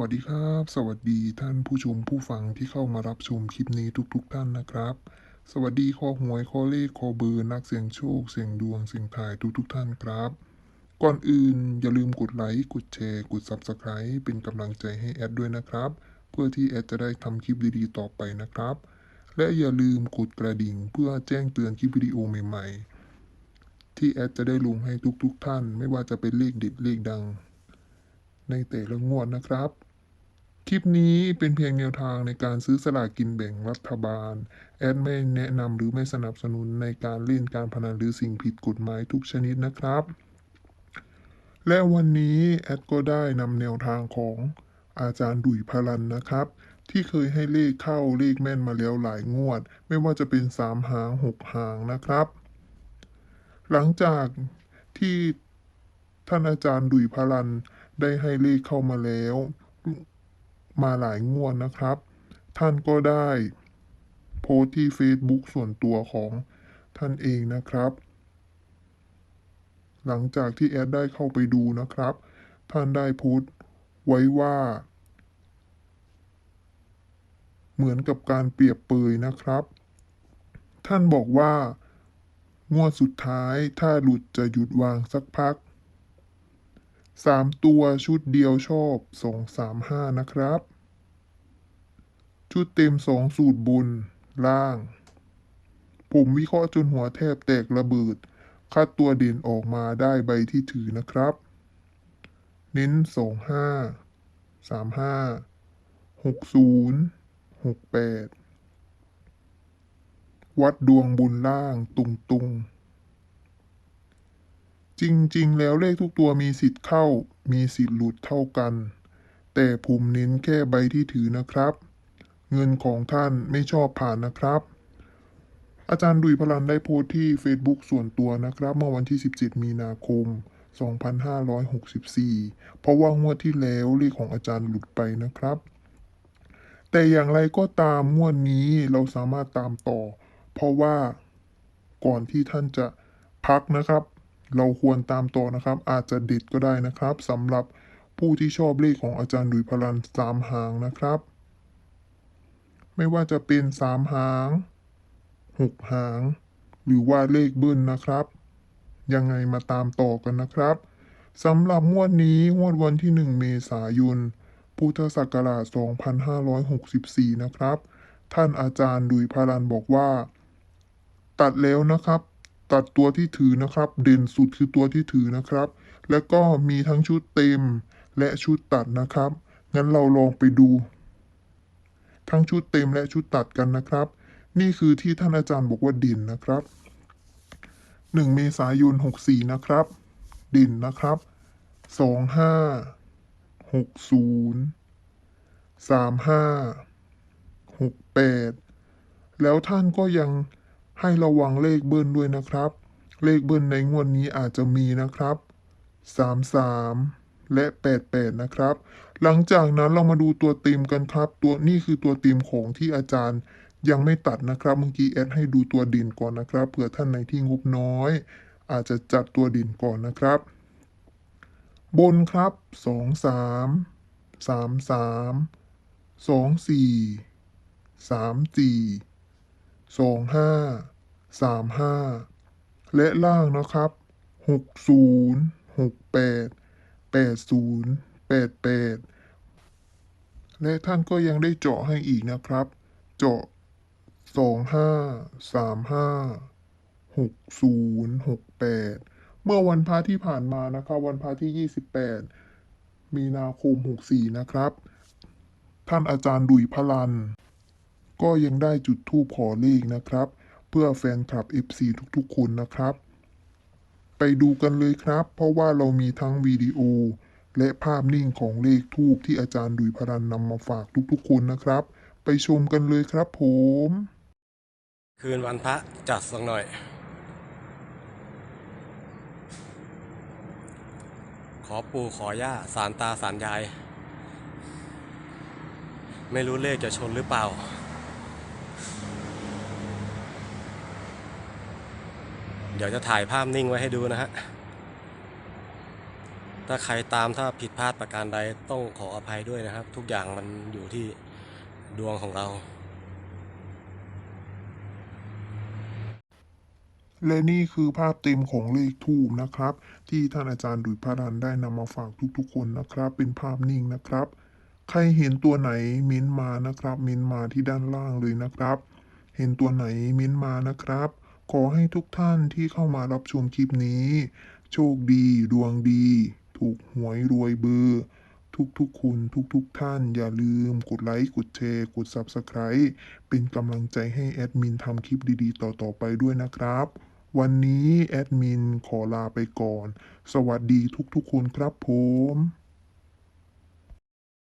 วัสดีครับ สวัสดีท่านผู้ชมผู้ฟังที่เข้ามารับชมคลิปนี้ทุกๆทท่านนะครับ สวัสดีคอหวยคอเลขคอเบอร์นักเสี่ยงโชค เสี่ยงดวงเสี่ยงทายทุกๆทท่านครับ ก่อนอื่นอย่าลืมกดไลค์กดแชร์ กด Subscribe เป็นกำลังใจให้แอดด้วยนะครับ เพื่อที่แอดจะได้ทำคลิปดีๆต่อไปนะครับ และอย่าลืมกดกระดิ่งเพื่อแจ้งเตือนคลิปวิดีโอใหม่ ๆ ที่แอดจะได้ลงให้ทุกๆทท่าน ไม่ว่าจะเป็นเลขเด็ดเลขดังในแต่ละงวดนะครับ คลิปนี้เป็นเพียงแนวทางในการซื้อสลากกินแบ่งรัฐบาล แอดไม่แนะนำหรือไม่สนับสนุนในการเล่นการพนันหรือสิ่งผิดกฎหมายทุกชนิดนะครับ และวันนี้แอดก็ได้นำแนวทางของอาจารย์ดุยพลันนะครับ ที่เคยให้เลขเข้าเลขแม่นมาแล้วหลายงวด ไม่ว่าจะเป็นสามหางหกหางนะครับ หลังจากที่ท่านอาจารย์ดุยพลันได้ให้เลขเข้ามาแล้ว มาหลายงวดนะครับ ท่านก็ได้โพสต์ที่ Facebook ส่วนตัวของท่านเองนะครับ หลังจากที่แอดได้เข้าไปดูนะครับ ท่านได้โพสต์ไว้ว่า เหมือนกับการเปรียบเปยนะครับ ท่านบอกว่างวดสุดท้ายถ้าหลุดจะหยุดวางสักพัก สามตัวชุดเดียวชอบสองสามห้านะครับ ชุดเต็มสองสูตรบนล่าง ผมวิเคราะห์จนหัวแทบแตกระเบิด คัดตัวเด่นออกมาได้ใบที่ถือนะครับ เน้นสองห้าสามห้าหกศูนย์หกแปดวัดดวงบุญล่างตุงตุง จริงๆ แล้วเลขทุกตัวมีสิทธิ์เข้า มีสิทธิ์หลุดเท่ากัน แต่ผมเน้นแค่ใบที่ถือนะครับ เงินของท่านไม่ชอบผ่านนะครับ อาจารย์ดุยพลันได้โพสต์ที่ Facebook ส่วนตัวนะครับ เมื่อวันที่ 17 มีนาคม 2564 เพราะว่างวดที่แล้วเลขของอาจารย์หลุดไปนะครับ แต่อย่างไรก็ตามงวดนี้เราสามารถตามต่อ เพราะว่าก่อนที่ท่านจะพักนะครับ เราควรตามต่อนะครับ อาจจะเด็ดก็ได้นะครับสำหรับผู้ที่ชอบเลขของอาจารย์ดุยพลันสามหางนะครับ ไม่ว่าจะเป็นสามหางหกหาง หรือว่าเลขเบิ้ลนะครับ ยังไงมาตามต่อกันนะครับสำหรับงวดนี้งวดวันที่ 1 เมษายนพุทธศักราช 2564 นะครับ ท่านอาจารย์ดุยพารันบอกว่า ตัดแล้วนะครับ ตัดตัวที่ถือนะครับ เด่นสุดคือตัวที่ถือนะครับ แล้วก็มีทั้งชุดเต็มและชุดตัดนะครับ งั้นเราลองไปดู ทั้งชุดเต็มและชุดตัดกันนะครับ นี่คือที่ท่านอาจารย์บอกว่าเด่นนะครับ 1 เมษายน 64 นะครับเด่นนะครับ 25 60 35 68 แล้วท่านก็ยัง ให้ระวังเลขเบิ้ลด้วยนะครับ เลขเบิ้ลในงวดนี้อาจจะมีนะครับ 33 และ 88 นะครับ หลังจากนั้นเรามาดูตัวต็มกันครับ ตัวนี่คือตัวต็มของที่อาจารย์ยังไม่ตัดนะครับเมื่อกี้แอดให้ดูตัวด่นก่อนนะครับเผื่อท่านในที่งบน้อย อาจจะจัดตัวด่นก่อนนะครับ บนครับ 2 3 3 3 2 4 3 4 2 5 3 5และล่างนะครับ60 68 80 88และท่านก็ยังได้เจาะให้อีกนะครับ เจาะ25 35 60 68เมื่อวันพระที่ผ่านมานะครับ วันพระที่28มีนาคม64นะครับ ท่านอาจารย์ดุยพลัน ก็ยังได้จุดทูปขอเลขนะครับ เพื่อแฟนคลับ FC ทุกๆ คนนะครับ ไปดูกันเลยครับ เพราะว่าเรามีทั้งวิดีโอ และภาพนิ่งของเลขทูปที่อาจารย์ดุยพลันนำมาฝากทุกๆ คนนะครับ ไปชมกันเลยครับผม คืนวันพระจัดสักหน่อย ขอปู่ขอย่าสารตาสารยาย ไม่รู้เลขจะชนหรือเปล่า เดี๋ยวจะถ่ายภาพนิ่งไว้ให้ดูนะฮะ ถ้าใครตามถ้าผิดพลาดประการใดต้องขออภัยด้วยนะครับ ทุกอย่างมันอยู่ที่ดวงของเรา และนี่คือภาพเต็มของเลขทูบนะครับ ที่ท่านอาจารย์ดุยพารันได้นำมาฝากทุกๆ คนนะครับ เป็นภาพนิ่งนะครับ ใครเห็นตัวไหนเม้นมานะครับเม้นมาที่ด้านล่างเลยนะครับ เห็นตัวไหนเม้นมานะครับ อให้ทุกท่านที่เข้ามารับชมคลิปนี้ โชคดีดวงดี ถูกหวยรวยเบอร์ ทุกๆคนทุกๆท่านอย่าลืมกดไลค์ กดแชร์ กด Subscribe เป็นกำลังใจให้แอดมินทำคลิปดีๆ ต่อๆไปด้วยนะครับ วันนี้แอดมินขอลาไปก่อน สวัสดีทุกๆคนครับผม